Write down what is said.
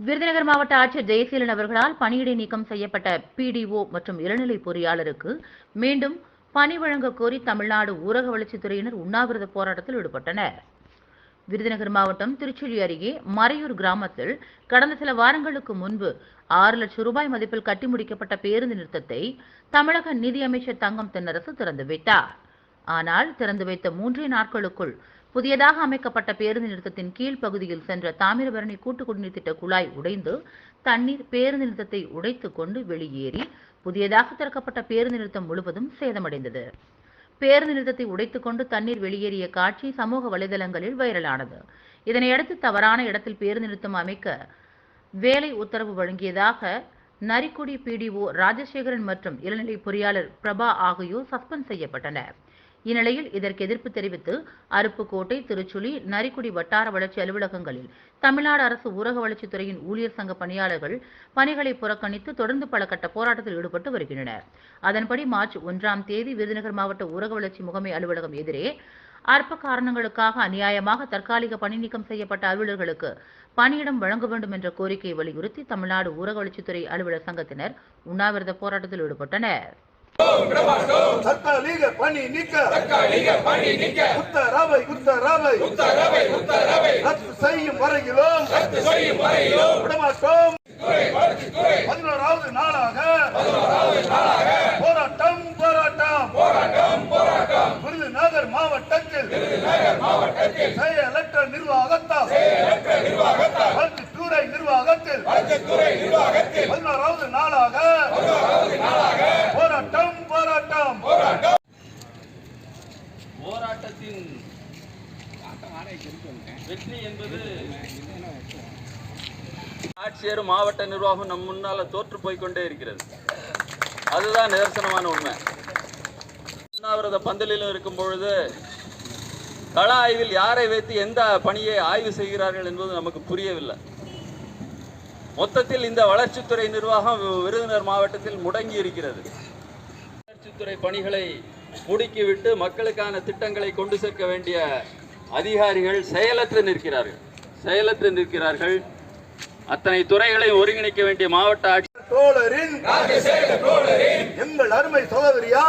விருதுநகர் மாவட்ட ஆட்சியர் ஜெயசீலன் அவர்களால் பணியிடை நீக்கம் செய்யப்பட்ட பிடிஓ மற்றும் இளநிலை பொறியாளருக்கு மீண்டும் பணி வழங்க கோரி தமிழ்நாடு ஊரக வளர்ச்சித்துறையினர் உண்ணாவிரத போராட்டத்தில் ஈடுபட்டனர். விருதுநகர் மாவட்டம் திருச்சுழி அருகே மறையூர் கிராமத்தில் கடந்த சில வாரங்களுக்கு முன்பு ஆறு லட்சம் ரூபாய் மதிப்பில் கட்டி முடிக்கப்பட்ட பேருந்து நிறுத்தத்தை தமிழக நிதியமைச்சர் தங்கம் தென்னரசு திறந்து வைத்தார் ஆனால் திறந்து வைத்த மூன்றே நாட்களுக்குள் புதியதாக அமைக்கப்பட்ட பேருந்து நிறுத்தத்தின் கீழ் பகுதியில் சென்ற தாமிரபரணி கூட்டு குடிநீர் திட்ட குழாய் உடைந்து தண்ணீர் பேருந்து நிறுத்தத்தை உடைத்து கொண்டு வெளியேறி புதியதாக திறக்கப்பட்ட பேருந்து நிறுத்தம் முழுவதும் சேதமடைந்தது. பேருந்து நிறுத்தத்தை உடைத்துக் கொண்டு தண்ணீர் வெளியேறிய காட்சி சமூக வலைதளங்களில் வைரலானது. இதனையடுத்து தவறான இடத்தில் பேருந்து நிறுத்தம் அமைக்க வேலை உத்தரவு வழங்கியதாக நரிக்குடி பிடிஓ ராஜசேகரன் மற்றும் இளநிலை பொறியாளர் பிரபா ஆகியோர் சஸ்பெண்ட் செய்யப்பட்டனர். இந்நிலையில் இதற்கு எதிர்ப்பு தெரிவித்து அருப்புக்கோட்டை திருச்சுழி நரிக்குடி வட்டார வளர்ச்சி அலுவலகங்களில் தமிழ்நாடு அரசு ஊரக வளர்ச்சித்துறையின் ஊழியர் சங்க பணியாளர்கள் பணிகளை புறக்கணித்து தொடர்ந்து பல கட்ட போராட்டத்தில் ஈடுபட்டு வருகின்றனர். அதன்படி மார்ச் ஒன்றாம் தேதி விருதுநகர் மாவட்ட ஊரக வளர்ச்சி முகமை அலுவலகம் எதிரே அற்ப காரணங்களுக்காக அநியாயமாக தற்காலிக பணி நீக்கம் செய்யப்பட்ட அலுவலர்களுக்கு பணியிடம் வழங்க வேண்டும் என்ற கோரிக்கையை வலியுறுத்தி தமிழ்நாடு ஊரக வளர்ச்சித்துறை அலுவலர் சங்கத்தினர் உண்ணாவிரத போராட்டத்தில் ஈடுபட்டனர். தற்காலிக பணி நீக்க. உத்தரவை உத்தரவை. ரத்து செய்யும் வரையிலும். விடமாட்டோம். பதினோராவது நாளாக போராட்டம் போராட்டம் விருதுநகர் மாவட்டத்தில். செயலற்ற நிர்வாகத்தால். வளர்ச்சித்துறை நிர்வாகத்தில். பதினோராவது நாளாக. போராட்டம் போராட்டம். போராட்டத்தின் வெற்றி என்பது ஆட்சியர் மாவட்ட நிர்வாகம் நம் முன்னால தோற்று போய்க்கொண்டே இருக்கிறது. அதுதான் நிதர்சனமான உண்மை. உண்ணாவிரத பந்தலிலும் இருக்கும் பொழுது கள ஆய்வில் யாரை வைத்து எந்த பணியை ஆய்வு செய்கிறார்கள் என்பது நமக்கு புரியவில்லை. மொத்தத்தில் இந்த வளர்ச்சித்துறை நிர்வாகம் விருதுநகர் மாவட்டத்தில் முடங்கி இருக்கிறது. வளர்ச்சித்துறை பணிகளை முடுக்கிவிட்டு மக்களுக்கான திட்டங்களை கொண்டு சேர்க்க வேண்டிய அதிகாரிகள் செயலற்று நிற்கிறார்கள். செயலற்று நிற்கிறார்கள். அத்தனை துறைகளை ஒருங்கிணைக்க வேண்டிய மாவட்ட ஆட்சி தோழரின் எங்கள் அருமை சகோதரியா